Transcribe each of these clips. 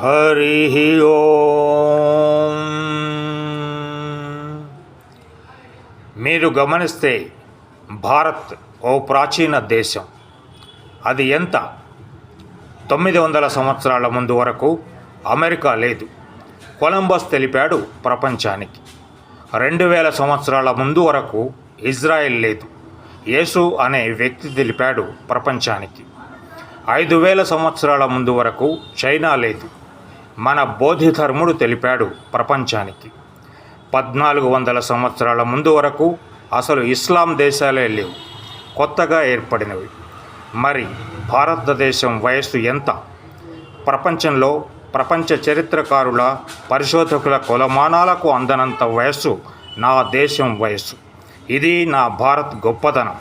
హరి ఓం మీరు గమనిస్తే భారత్ ఓ ప్రాచీన దేశం. అది ఎంత? తొమ్మిది వందల సంవత్సరాల ముందు వరకు అమెరికా లేదు. కొలంబస్ తెలిపాడు ప్రపంచానికి. రెండు వేల సంవత్సరాల ముందు వరకు ఇజ్రాయెల్ లేదు. యేసు అనే వ్యక్తి తెలిపాడు ప్రపంచానికి. ఐదు వేల సంవత్సరాల ముందు వరకు చైనా లేదు. మన బోధిధర్ముడు తెలిపాడు ప్రపంచానికి. పద్నాలుగు వందల సంవత్సరాల ముందు వరకు అసలు ఇస్లాం దేశాలే లేవు. కొత్తగా ఏర్పడినవి. మరి భారతదేశం వయస్సు ఎంత? ప్రపంచంలో ప్రపంచ చరిత్రకారుల పరిశోధకుల కొలమానాలకు అందనంత వయస్సు నా దేశం వయస్సు. ఇది నా భారత్ గొప్పతనం.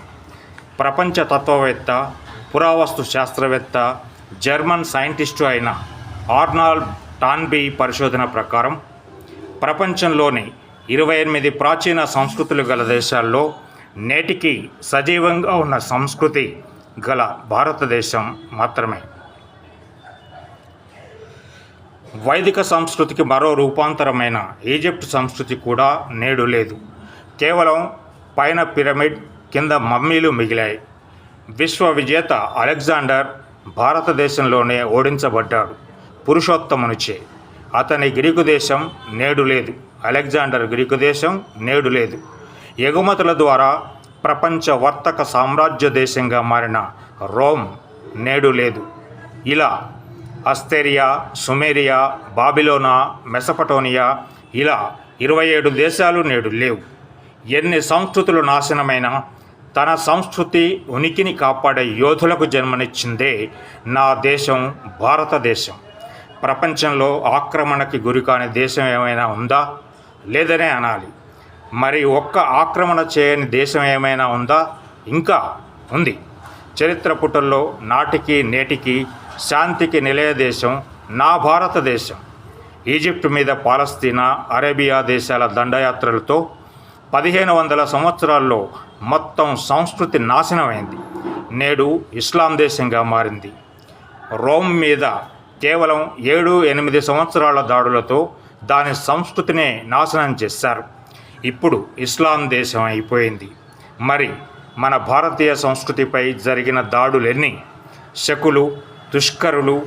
ప్రపంచ తత్వవేత్త పురావస్తు శాస్త్రవేత్త జర్మన్ సైంటిస్టు అయిన ఆర్నాల్డ్ టాన్బీ పరిశోధన ప్రకారం ప్రపంచంలోని ఇరవై ఎనిమిది ప్రాచీన సంస్కృతులు గల దేశాల్లో నేటికి సజీవంగా ఉన్న సంస్కృతి గల భారతదేశం మాత్రమే. వైదిక సంస్కృతికి మరో రూపాంతరమైన ఈజిప్ట్ సంస్కృతి కూడా నేడు లేదు. కేవలం పైన పిరమిడ్ కింద మమ్మీలు మిగిలాయి. విశ్వ విజేత అలెగ్జాండర్ భారతదేశంలోనే ఓడించబడ్డాడు. పురుషోత్తమునిచే. అతని గ్రీకు దేశం నేడు లేదు. అలెగ్జాండర్ గ్రీకు దేశం నేడు లేదు. ఎగుమతుల ద్వారా ప్రపంచ వర్తక సామ్రాజ్య దేశంగా మారిన రోమ్ నేడు లేదు. ఇలా అస్తేరియా సుమేరియా బాబిలోనా మెసపటోనియా ఇలా ఇరవై ఏడు దేశాలు నేడు లేవు. ఎన్ని సంస్కృతులు నాశనమైన తన సంస్కృతి ఉనికిని కాపాడే యోధులకు జన్మనిచ్చిందే నా దేశం భారతదేశం ప్రపంచంలో ఆక్రమణకి గురికాని దేశం ఏమైనా ఉందా? లేదనే అనాలి. మరి ఒక్క ఆక్రమణ చేయని దేశం ఏమైనా ఉందా? ఇంకా ఉంది. చరిత్ర పుటల్లో నాటికి నేటికి శాంతికి నిలయ దేశం నా భారతదేశం ఈజిప్ట్ మీద పాలస్తీనా అరేబియా దేశాల దండయాత్రలతో పదిహేను వందల సంవత్సరాల్లో మొత్తం సంస్కృతి నాశనమైంది. నేడు ఇస్లాం దేశంగా మారింది. రోమ్ మీద కేవలం ఏడు ఎనిమిది సంవత్సరాల దాడులతో దాని సంస్కృతినే నాశనం చేశారు. ఇప్పుడు ఇస్లాం దేశం అయిపోయింది. మరి మన భారతీయ సంస్కృతిపై జరిగిన దాడులన్నీ? శకులు తుష్కరులు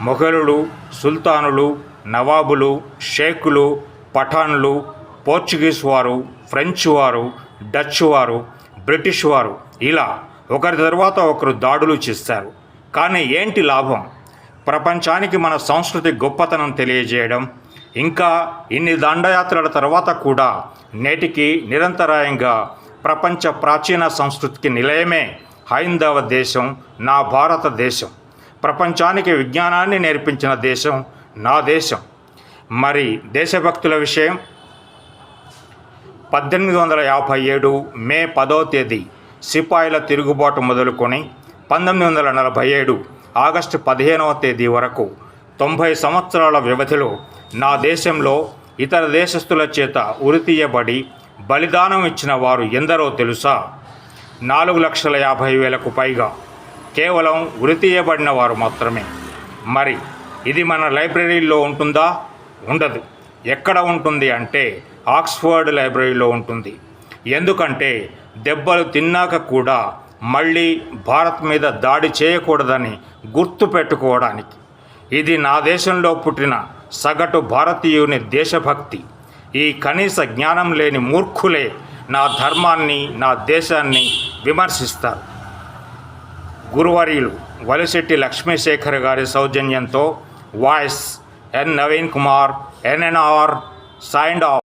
మొఘలులు సుల్తానులు నవాబులు షేకులు పఠాన్లు పోర్చుగీస్ వారు ఫ్రెంచ్ వారు డచ్ వారు బ్రిటిష్ వారు ఇలా ఒకరి తర్వాత ఒకరు దాడులు చేస్తారు కానీ ఏంటి లాభం? ప్రపంచానికి మన సంస్కృతి గొప్పతనం తెలియజేయడం ఇంకా ఇన్ని దండయాత్రల తర్వాత కూడా నేటికి నిరంతరాయంగా ప్రపంచ ప్రాచీన సంస్కృతికి నిలయమే హైందవ దేశం నా భారతదేశం ప్రపంచానికి విజ్ఞానాన్ని నేర్పించిన దేశం నా దేశం. మరి దేశభక్తుల విషయం? పద్దెనిమిది వందల యాభై ఏడు మే పదో తేదీ సిపాయిల తిరుగుబాటు మొదలుకొని పంతొమ్మిది వందల నలభై ఏడు ఆగస్టు పదిహేనవ తేదీ వరకు తొంభై సంవత్సరాల వ్యవధిలో నా దేశంలో ఇతర దేశస్థుల చేత ఉరితీయబడి బలిదానం ఇచ్చిన వారు ఎందరో తెలుసా? నాలుగు లక్షల యాభై వేలకు పైగా కేవలం ఉరితీయబడిన వారు మాత్రమే. మరి ఇది మన లైబ్రరీలో ఉంటుందా? ఉండదు. ఎక్కడ ఉంటుంది అంటే ఆక్స్ఫర్డ్ లైబ్రరీలో ఉంటుంది. ఎందుకంటే దెబ్బలు తిన్నాక కూడా మళ్ళీ భారత్ మీద దాడి చేయకూడదని గుర్తు పెట్టుకోవడానికి. ఇది నా దేశంలో పుట్టిన సగటు భారతీయుని దేశభక్తి. ఈ కనీస జ్ఞానం లేని మూర్ఖులే నా ధర్మాన్ని నా దేశాన్ని విమర్శిస్తారు. గురువర్యులు వలిశెట్టి లక్ష్మీశేఖర్ గారి సౌజన్యంతో voice N Naveen Kumar NNR signed off.